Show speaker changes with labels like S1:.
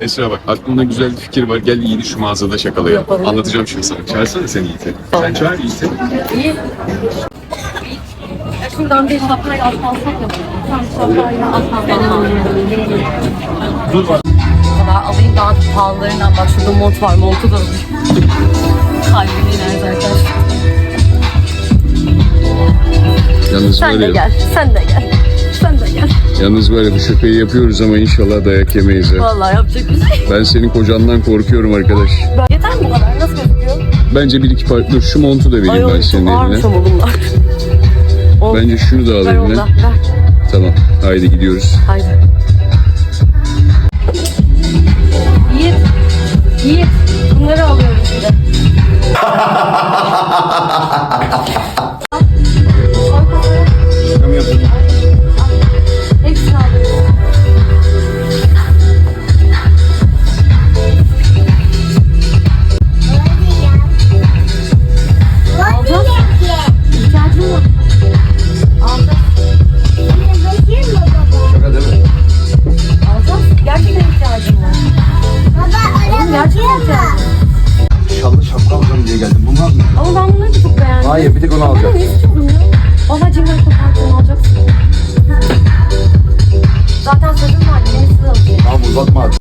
S1: Esra bak aklımda güzel bir fikir var. Gel Yiğit'i şu mağazada şakalayalım.
S2: Yapalım.
S1: Anlatacağım şimdi sana. Çağırsana sen Yiğit'i. Sen çağır Yiğit'i.
S2: İyi. Ya Şuradan bir şapkayla atlansak ya. Tam şapkayla atlanmam.
S1: Dur bak.
S2: kadar alayım daha pahalılarından bak şurada mont var montu da kalbime iner zaten.
S1: Yalnız
S2: Sen de gel, sen de gel.
S1: Yalnız ya bu şakayı yapıyoruz ama inşallah dayak yemeyiz ha.
S2: Vallahi yapacak bir şey.
S1: Ben senin kocandan korkuyorum arkadaş.
S2: Yeter mi bu kadar? Nasıl gözüküyor?
S1: Bence bir iki parça. Dur şu montu da vereyim
S2: Ay
S1: ben senin
S2: ağırmış
S1: eline.
S2: ama bunlar.
S1: Bence şunu da
S2: ver
S1: alayım
S2: onu da,
S1: ben.
S2: ver.
S1: Tamam. Haydi gidiyoruz.
S2: Haydi. Yiğit, Yiğit. Bunları alıyoruz bir Ama ben bunları da çok beğendim.
S3: Hayır bir tek onu
S2: Ben
S3: alacağım.
S2: onu istiyorum ya. Valla cimri kopartını alacaksın. Zaten sözüm var. Yenisini alacağım.
S3: Tamam uzatma artık.